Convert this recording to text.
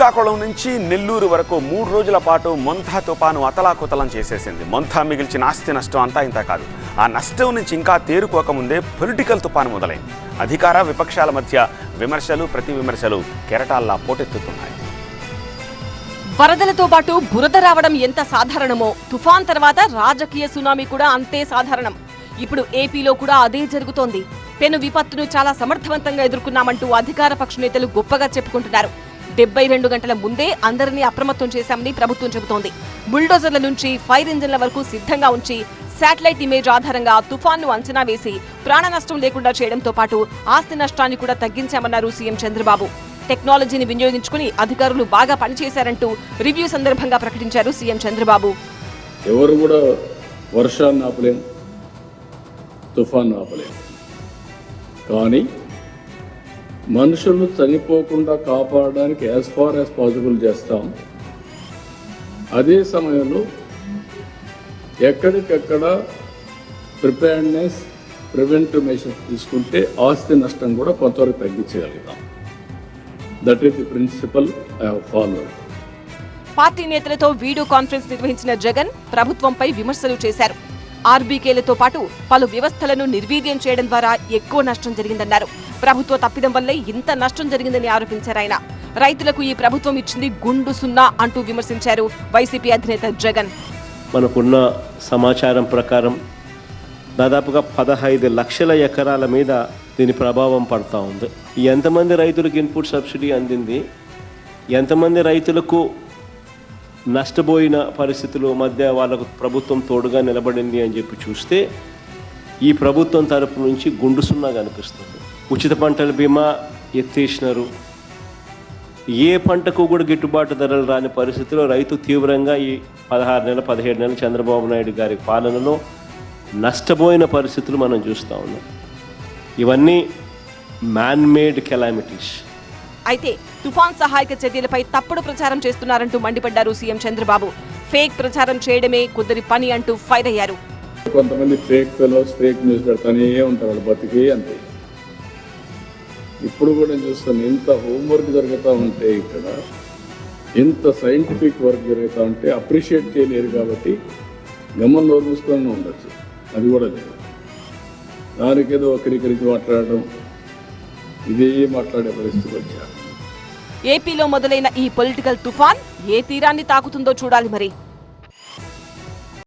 శ్రీకాకుళం నుంచి నెల్లూరు వరకు మూడు రోజుల పాటు మొంథా తుపాను అతలాకుతలం చేసేసింది. మొంథా మిగిల్చిన ఆస్తి నష్టం అంతా ఇంత కాదు. ఆ నష్టం నుంచి ఇంకా తేరుకోకముందే పొలిటికల్ తుపాను మొదలైంది. అధికార విపక్షాల మధ్య విమర్శలు ప్రతి విమర్శలు కెరటాల్లా పోటెత్తుతున్నాయి. వరదలతో పాటు బురద రావడం ఎంత సాధారణమో తుఫాన్ తర్వాత రాజకీయ సునామీ కూడా అంతే సాధారణం. ఇప్పుడు ఏపీలో కూడా అదే జరుగుతోంది. పెను విపత్తును చాలా సమర్థవంతంగా ఎదుర్కొన్నామంటూ అధికార పక్ష నేతలు గొప్పగా చెప్పుకుంటున్నారు. డెబ్బై రెండు గంటల ముందే అందరినీ అప్రమత్తం చేశామని ప్రభుత్వం చెబుతోంది. బుల్డోజర్ల నుంచి ఫైర్ ఇంజిన్ల వరకు సిద్ధంగా ఉంచి శాటిలైట్ ఇమేజ్ ఆధారంగా తుఫాన్ను అంచనా వేసి ప్రాణ నష్టం లేకుండా చేయడంతో పాటు ఆస్తి నష్టాన్ని కూడా తగ్గించామన్నారు సీఎం చంద్రబాబు. టెక్నాలజీని వినియోగించుకుని అధికారులు బాగా పనిచేశారంటూ రివ్యూ సందర్భంగా ప్రకటించారు సీఎం చంద్రబాబు. ఎవరు కూడా వర్షాన్ని ఆపలేం తుఫాన్ ఆపలేం. కానీ మనుషులు చనిపోకుండా కాపాడడానికి యాజ్ ఫార్ యాజ్ పాసిబుల్ చేస్తాం. అదే సమయంలో ఎక్కడికెక్కడ ప్రిపేర్నెస్ ప్రివెంటివ్ మెషర్స్ తీసుకుంటే ఆస్తి నష్టం కూడా కొంతవరకు తగ్గించగలుగుతాం that is the principle I follow party నేతలతో వీడియో కాన్ఫరెన్స్ నిర్వహించిన జగన్ ప్రభుత్వంపై విమర్శలు చేశారు. ఆర్బీకేలతో పాటు పలు వ్యవస్థలను నిర్వీర్యం చేయడం ద్వారా ఎక్కువ నష్టం జరిగిందన్నారు. ప్రభుత్వ తప్పిదం వల్లే ఇంత నష్టం జరిగిందని ఆరోపించారు ఆయన. రైతులకు ఈ ప్రభుత్వం ఇచ్చింది గుండు సున్నా అంటూ విమర్శించారు వైసీపీ అధినేత జగన్. మనకున్న సమాచారం ప్రకారం దాదాపుగా పదహైదు లక్షల ఎకరాల మీద దీని ప్రభావం పడతా ఉంది. ఎంతమంది రైతులకు ఇన్పుట్ సబ్సిడీ అందింది? ఎంతమంది రైతులకు నష్టపోయిన పరిస్థితుల మధ్య వాళ్ళకు ప్రభుత్వం తోడుగా నిలబడింది అని చెప్పి చూస్తే ఈ ప్రభుత్వం తరపు నుంచి గుండు సున్నా కనిపిస్తుంది ఉచిత పంటల బీమా ఎత్తేసినారు. ఏ పంటకు కూడా గిట్టుబాటు ధరలు రాని పరిస్థితిలో రైతు తీవ్రంగా ఈ పదహారు నెలల పదిహేడు నెలల చంద్రబాబు నాయుడు గారి పాలనలో నష్టపోయిన పరిస్థితులు మనం చూస్తూ ఉన్నాం. ఇవన్నీ మ్యాన్మేడ్ కెలామిటీస్ అయితే తుఫాన్ సహాయక చర్యలపై తప్పుడు ప్రచారం చేస్తున్నారంటూ మండిపడ్డారు సీఎం చంద్రబాబు. ఫేక్ ప్రచారం చేయడమే కొందరి పని అంటూ ఫైర్ అయ్యారు. కొంతమంది ఫేక్ ఫెలోస్ ఫేక్ న్యూస్ పెడతానే ఉంటారు వాళ్ళు బతికి అంతే. ఇప్పుడు కూడా నేను చూస్తాను ఇంత హోంవర్క్ జరుగుతూ ఉంటే ఇక్కడ ఇంత సైంటిఫిక్ వర్క్ జరుగుతూ ఉంటే అప్రిషియేట్ చేయలేరు కాబట్టి గమ్మం నోరు మూసుకొని ఉండొచ్చు. అది కూడా లేదు. దానికి ఏదో ఒకరికరికి మాట్లాడడం ఇదే మాట్లాడే పరిస్థితి వచ్చారు. ఏపీలో మొదలైన ఈ పొలిటికల్ తుఫాన్ ఏ తీరాన్ని తాకుతుందో చూడాలి మరి.